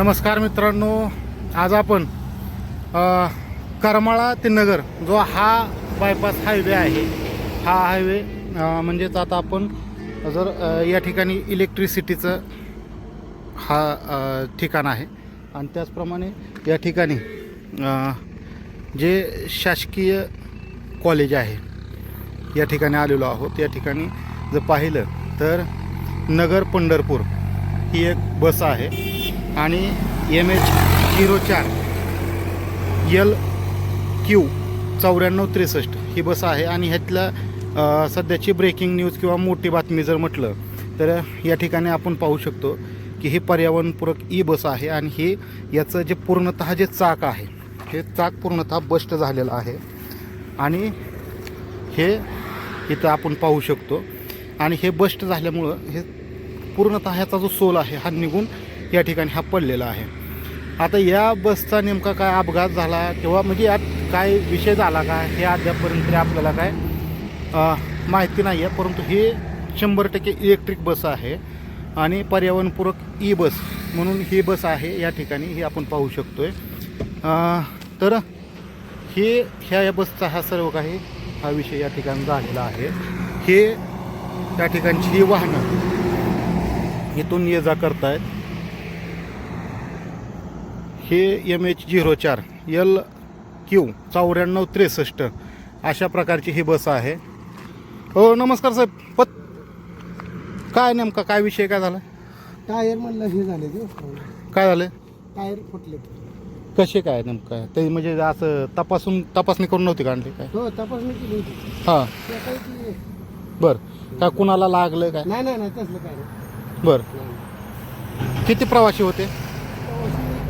नमस्कार मित्रांनो आज आपण करमाळा ते नगर जो हा बायपास हायवे आहे. हा हायवे म्हणजेच आता आपण जर या ठिकाणी इलेक्ट्रिसिटीचं हा ठिकाण आहे. आणि त्याचप्रमाणे या ठिकाणी जे शासकीय कॉलेज आहे या ठिकाणी आलेलो आहोत. या ठिकाणी जर पाहिलं तर नगर पंढरपूर ही एक बस आहे. आणि एम एच झिरो चार यल क्यू चौऱ्याण्णव त्रेसष्ट ही बस आहे. आणि ह्यातल्या सध्याची ब्रेकिंग न्यूज किंवा मोठी बातमी जर म्हटलं तर या ठिकाणी आपण पाहू शकतो की ही पर्यावरणपूरक ई बस आहे आणि हे याचं जे पूर्णतः जे चाक आहे हे चाक पूर्णतः बस्ट झालेलं आहे. आणि हे इथं आपण पाहू शकतो. आणि हे बस्ट झाल्यामुळं हे पूर्णतः ह्याचा जो सोल आहे हा निघून या ठिकाणी हा पडलेला आहे. आता या बसचा नेमका काय अपघात झाला किंवा म्हणजे यात काय विषय झाला का? हे अद्यापपर्यंत तरी आपल्याला काय माहिती नाही आहे परंतु हे शंभर टक्के इलेक्ट्रिक बस आहे आणि पर्यावरणपूरक ई बस म्हणून ही बस आहे या ठिकाणी ही आपण पाहू शकतो आहे तर हे ह्या या बसचा हा सर्व काही हा विषय या ठिकाणी झालेला आहे. हे त्या ठिकाणची ही वाहनं इथून ये जा करतायत. हे एम एच झिरो चार यल क्यू चौऱ्याण्णव त्रेसष्ट अशा प्रकारची ही बस आहे. हो नमस्कार साहेब. पत काय नेमका काय विषय काय झाला? टायर म्हणलं हे झाले ते. काय झालं? टायर फुटले. कसे काय नेमकं? ते म्हणजे असं तपासून तपासणी करून नव्हती का आणली काय? हो तपासणी केली होती. हां. त्या काही ती- बरं. काय कुणाला लागलं काय? नाही नाही नाही तसलं काय नाही. बरं. किती प्रवासी होते?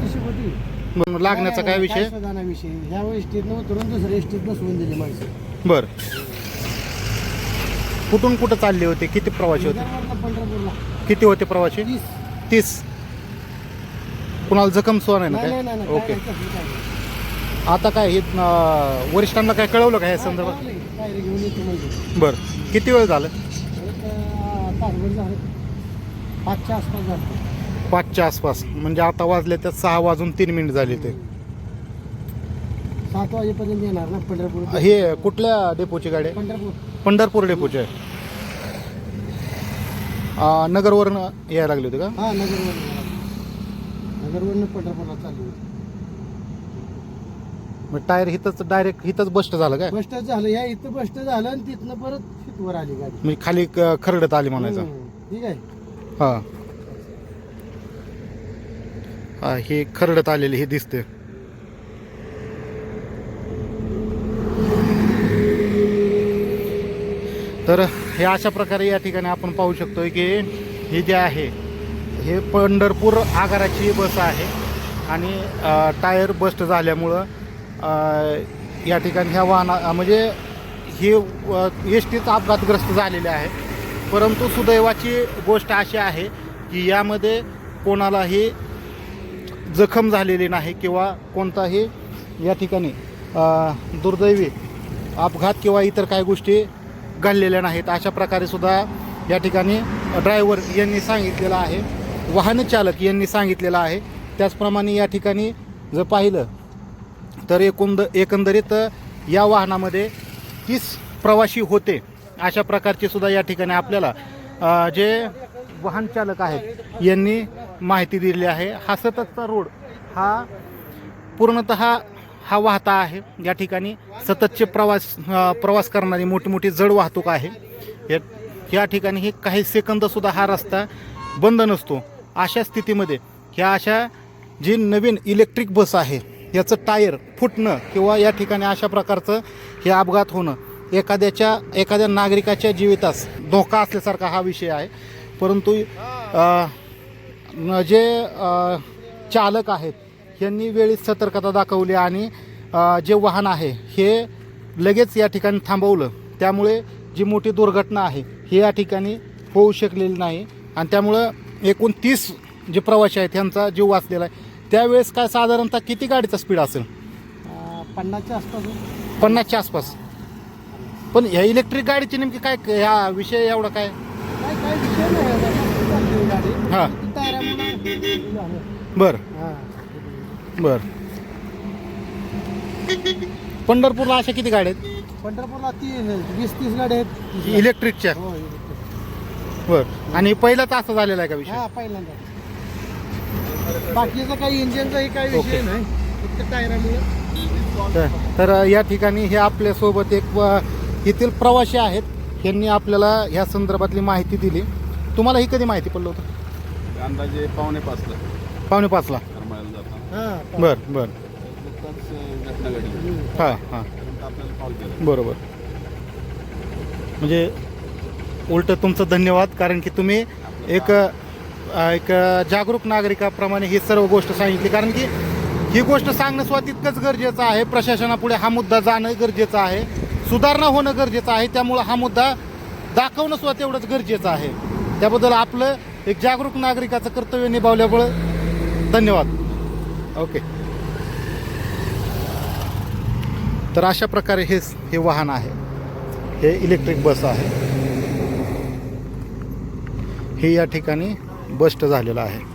कशी होती मग लागण्याचा काय विषय? विषय? ह्या एसटीतनं उतरून दुसऱ्या एसटीत बसवून दिली माणसं. बरं. कुठून कुठं चालले होते? किती प्रवासी होते? पंढरपूरला. किती होते प्रवासी? तीस. तीस. कुणाला जखम सुद्धा नाही ना नाही काय? नाही, ओके. काय नाही, तसलं काय नाही. आता काय हे अं, वरिष्ठांना काय कळवलं का या संदर्भात? घेऊन येतो म्हणजे बरं. किती वेळ झालं? एक, अं, तासभर झालं. पाचच्या आसपास झालं. पाचच्या आसपास. म्हणजे आता वाजले तर सहा वाजून तीन मिनिट झाले ते. सात वाजेपर्यंत येणार ना पंढरपूर? हे कुठल्या डेपोची गाडी आहे? पंढरपूर. पंढरपूर डेपोची आहे. नगरवरनं यायला लागली होती का? हा नगरवरून नगरवरून पंढरपूरला चालली होती. मग टायर हिथंच डायरेक्ट हिथंच बस्ट झालं काय? बस्ट झालं. या इथं बस्ट झालं आणि तिथनं परत तिथवर आली गाडी. म्हणजे खाली क- खरडत आली म्हणायचं. हम्म, ठीक आहे? हा. हे खरडत आलेले हे दिसते. तर हे अशा प्रकारे या ठिकाणी आपण पाहू शकतोय की हे जे आहे हे पंढरपूर आगाराची बस आहे आणि टायर बस्ट झाल्यामुळं या ठिकाणी ह्या वाहना म्हणजे हे एस टीच अपघातग्रस्त झालेले आहे. परंतु सुदैवाची गोष्ट अशी आहे की यामध्ये कोणालाही जखम झालेली नाही किंवा कोणताही या ठिकाणी दुर्दैवी अपघात किंवा इतर काही गोष्टी घडलेल्या नाहीत. अशा प्रकारे सुद्धा या ठिकाणी ड्रायव्हर यांनी सांगितलेलं आहे वाहन चालक यांनी सांगितलेलं आहे. त्याचप्रमाणे या ठिकाणी जर पाहिलं तर एकंद एकंदरीत या वाहनामध्ये तीस प्रवासी होते. अशा प्रकारचे सुद्धा या ठिकाणी आपल्याला जे वाहन चालक आहेत यांनी माहिती दिली आहे. हा सततचा रोड हा पूर्णतः हा वाहता आहे. या ठिकाणी सततचे प्रवास प्रवास करणारी मोठी मोठी जड वाहतूक आहे. या- या ठिकाणी हे काही सेकंदसुद्धा हा रस्ता बंद नसतो. अशा स्थितीमध्ये ह्या अशा जी नवीन इलेक्ट्रिक बस आहे याचं टायर फुटणं किंवा या ठिकाणी अशा प्रकारचं हे अपघात होणं एखाद्याच्या एखाद्या नागरिकाच्या जीवितास धोका असल्यासारखा हा विषय आहे. परंतु जे चालक आहेत यांनी वेळीच सतर्कता दाखवली आणि जे वाहन आहे हे लगेच या ठिकाणी थांबवलं. त्यामुळे जी मोठी दुर्घटना आहे ही या ठिकाणी होऊ शकलेली नाही. आणि त्यामुळं एकूण तीस जे प्रवासी आहेत यांचा जीव वाचलेला आहे. त्यावेळेस काय साधारणतः किती गाडीचा स्पीड असेल? पन्नासच्या आसपास. पन्नासच्या आसपास. पण ह्या इलेक्ट्रिक गाडीची नेमकी काय ह्या विषय एवढा काय? विषय नाही हा. बर. हां. बर. पंढरपूरला अशा किती गाड्या आहेत? पंढरपूरला तीन वीस तीस गाड्या आहेत. इलेक्ट्रिकच्या. हो इलेक्ट्रिक. बर. आणि पहिलाच असं झालेला आहे का विषय? हा पहिल्यांदा. बाकीचं काही इंजिनचाही काही ओके. विषय नाही. फक्त टायरामुळे. तर तर या ठिकाणी हे आपल्यासोबत एक व- येथील प्रवासी आहेत. यांनी आपल्याला ह्या संदर्भातली माहिती दिली. तुम्हाला ही कधी माहिती पडलं होतं? अंदाजे पावणे पाचला. पावणे पाचला. करमाळ्याला जाताना. हा बर बर. नुकताच अं, घटना घडली हां हां. त्यानंतर आपल्याला कॉल केला. बरोबर. म्हणजे उलट तुमचं धन्यवाद कारण की तुम्ही एक अ, एक जागरूक नागरिकाप्रमाणे ही सर्व गोष्ट सांगितली. कारण की ही गोष्ट सांगणं सुद्धा तितकंच गरजेचं आहे. प्रशासनापुढे हा मुद्दा जाणं गरजेचं आहे. सुधारणा होणं गरजेचं आहे. त्यामुळं हा मुद्दा दाखवणं सुद्धा तेवढंच गरजेचं आहे. त्याबद्दल आपलं एक जागरूक नागरिकाचं कर्तव्य निभावल्यामुळं धन्यवाद. ओके. तर अशा प्रकारे हे हे वाहन आहे. हे इलेक्ट्रिक बस आहे. हे या ठिकाणी बस्ट झालेलं आहे.